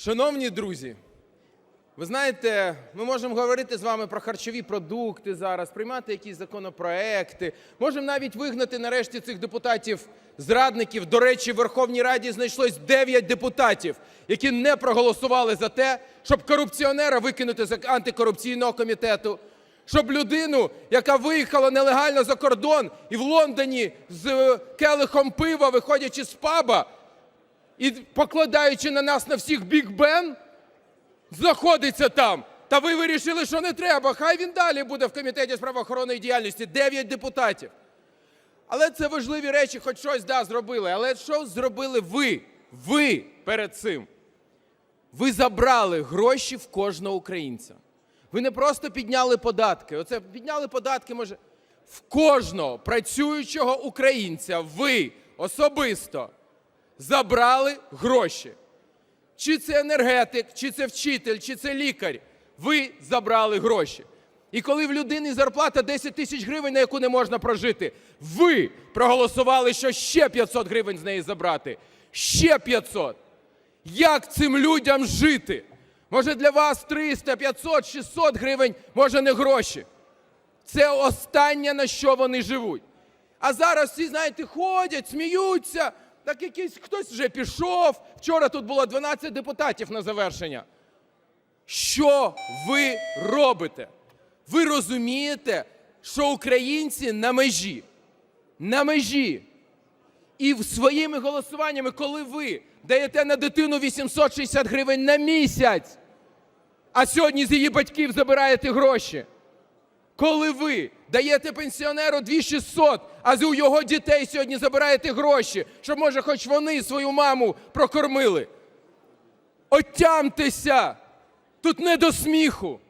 Шановні друзі, ви знаєте, ми можемо говорити з вами про харчові продукти зараз, приймати якісь законопроекти, можемо навіть вигнати нарешті цих депутатів-зрадників. До речі, в Верховній Раді знайшлось 9 депутатів, які не проголосували за те, щоб корупціонера викинути з антикорупційного комітету, щоб людину, яка виїхала нелегально за кордон і в Лондоні з келихом пива, виходячи з паба, і покладаючи на нас на всіх Біг Бен, знаходиться там. Та ви вирішили, що не треба. Хай він далі буде в комітеті з правоохоронної діяльності. Дев'ять депутатів. Але це важливі речі, хоч щось да, зробили. Але що зробили ви? Ви перед цим. Ви забрали гроші в кожного українця. Ви не просто підняли податки. Оце підняли податки, може, в кожного працюючого українця ви особисто забрали гроші. Чи це енергетик, чи це вчитель, чи це лікар. Ви забрали гроші. І коли в людини зарплата 10 тисяч гривень, на яку не можна прожити, ви проголосували, що ще 500 гривень з неї забрати. Ще 500. Як цим людям жити? Може для вас 300, 500, 600 гривень, може не гроші. Це останнє, на що вони живуть. А зараз всі, знаєте, ходять, сміються. Так якийсь хтось вже пішов. Вчора тут було 12 депутатів на завершення. Що ви робите? Ви розумієте, що українці на межі. На межі. І своїми голосуваннями, коли ви даєте на дитину 860 гривень на місяць, а сьогодні з її батьків забираєте гроші. Коли ви даєте пенсіонеру 2600, а з у його дітей сьогодні забираєте гроші, щоб, може, хоч вони свою маму прокормили. Отямтеся! Тут не до сміху.